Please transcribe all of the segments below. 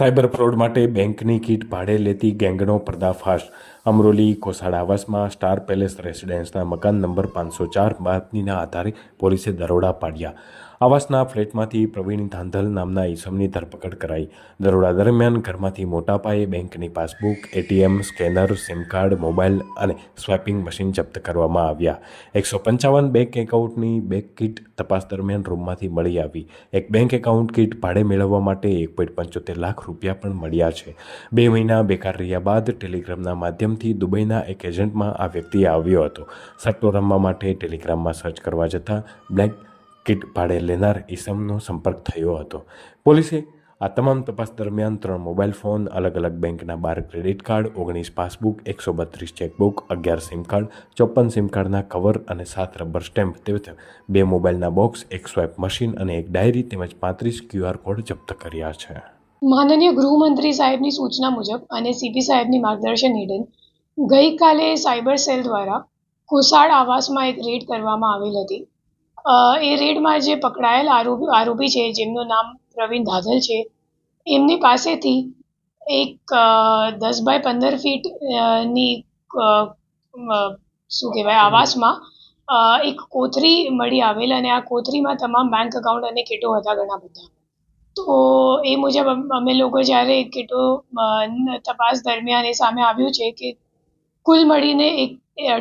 Cyber fraud માટે બેંકની kit ભાડે લેતી ગેંગનો પર્દાફાશ. અમરોલી કોસાડ આવાસમાં સ્ટાર પેલેસ રેસિડેન્સના મકાન નંબર પાંચસો ચાર બાતમીના આધારે પોલીસે દરોડા પાડ્યા. આવાસના ફ્લેટમાંથી પ્રવીણ ધાંધલ નામના ઈસમની ધરપકડ કરાઈ. દરોડા દરમિયાન ઘરમાંથી મોટા પાયે બેંકની passbook, ATM, scanner, SIM card, mobile અને સ્વેપિંગ મશીન જપ્ત કરવામાં આવ્યા. એકસો પંચાવન બેંક એકાઉન્ટની બેંક કીટ તપાસ દરમિયાન રૂમમાંથી મળી આવી. એક બેંક એકાઉન્ટ કીટ ભાડે મેળવવા માટે એક પોઈન્ટ પંચોતેર લાખ રૂપિયા પણ મળ્યા છે. બે મહિના બેકાર રહ્યા બાદ ટેલિગ્રામના માધ્યમથી દુબઈના એક એજન્ટમાં આ વ્યક્તિ આવ્યો હતો. સટ્ટો રમવા માટે ટેલિગ્રામમાં સર્ચ કરવા જતાં બ્લેક કીટ ભાડે લેનાર ઈસમનો સંપર્ક થયો હતો પોલીસે આ તમામ તપાસ દરમિયાન ત્રણ મોબાઈલ ફોન અલગ અલગ બેંકના બાર ક્રેડિટ કાર્ડ ઓગણીસ પાસબુક એકસો બત્રીસ ચેકબુક અગિયાર સિમ કાર્ડ ચોપન સિમ કાર્ડના કવર અને સાત રબર સ્ટેમ્પ તેમજ બે મોબાઈલના બોક્સ એક સ્વેપ મશીન અને એક ડાયરી તેમજ પાંત્રીસ ક્યુઆર કોડ જપ્ત કર્યા છે માનનીય ગૃહમંત્રી સાહેબની સૂચના મુજબ અને સીપી સાહેબની માર્ગદર્શન હેઠળ ગઈકાલે સાયબર સેલ દ્વારા કુસાડ આવાસમાં એક રેડ કરવામાં આવેલ હતી એ રેડમાં જે પકડાયેલ આરોપી આરોપી છે, જેમનું નામ પ્રવીણ ધાધલ છે, એમની પાસેથી એક દસ બાય પંદર ફીટની શું કહેવાય, આવાસમાં એક કોથરી મળી આવેલ અને આ કોથરીમાં તમામ બેંક એકાઉન્ટ અને કીટો હતા ઘણા બધા. તો એ મુજબ અમે લોકો જ્યારે કીટો તપાસ દરમિયાન એ સામે આવ્યું છે કે કુલ મળીને એક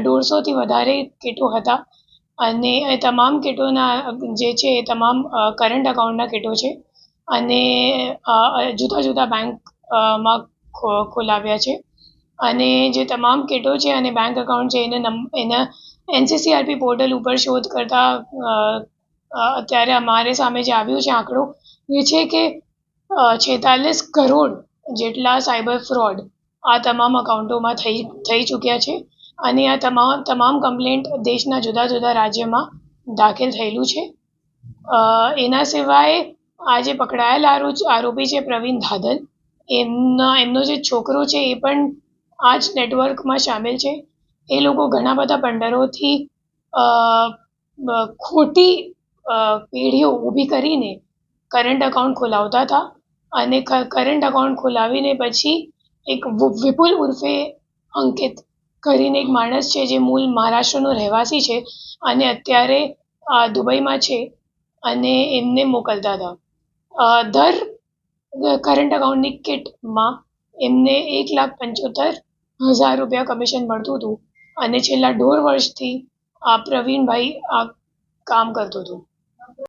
દોઢસોથી વધારે કીટો હતા. અને એ તમામ કીટોના, જે છે એ તમામ કરંટ અકાઉન્ટના કીટો છે. અને જુદા જુદા બેંકમાં ખોલાવ્યા છે. અને જે તમામ કીટો છે અને બેંક અકાઉન્ટ છે, એને એના એનસીસીઆરપી પોર્ટલ ઉપર શોધ કરતાં અત્યારે અમારે સામે જે આવ્યું છે આંકડો, એ છે કે છેતાલીસ કરોડ જેટલા સાયબર ફ્રોડ આ તમામ અકાઉન્ટોમાં થઈ થઈ ચૂક્યા છે. અને આ તમામ તમામ કમ્પ્લેન્ટ દેશના જુદા જુદા રાજ્યમાં દાખલ થયેલું છે. એના સિવાય આ જે પકડાયેલ આરો- આરોપી છે પ્રવીણ ધાદલ. એમના, એમનો જે છોકરો છે એ પણ આ જ નેટવર્કમાં સામેલ છે. એ લોકો ઘણા બધા પંડરોથી ખોટી પેઢીઓ ઊભી કરીને કરંટ અકાઉન્ટ ખોલાવતા હતા. અને કરંટ અકાઉન્ટ ખોલાવીને પછી એક વિપુલ ઉર્ફે અંકિત કરીને એક માણસ છે જે મૂળ મહારાષ્ટ્રનો રહેવાસી છે અને અત્યારે દુબઈમાં છે અને એમને મોકલતા હતા. દર કરંટ અકાઉન્ટની કિટમાં એમને એક લાખ પંચોતેર હજાર રૂપિયા કમિશન મળતું હતું અને છેલ્લા દોઢ વર્ષથી આ પ્રવીણભાઈ આ કામ કરતો હતો.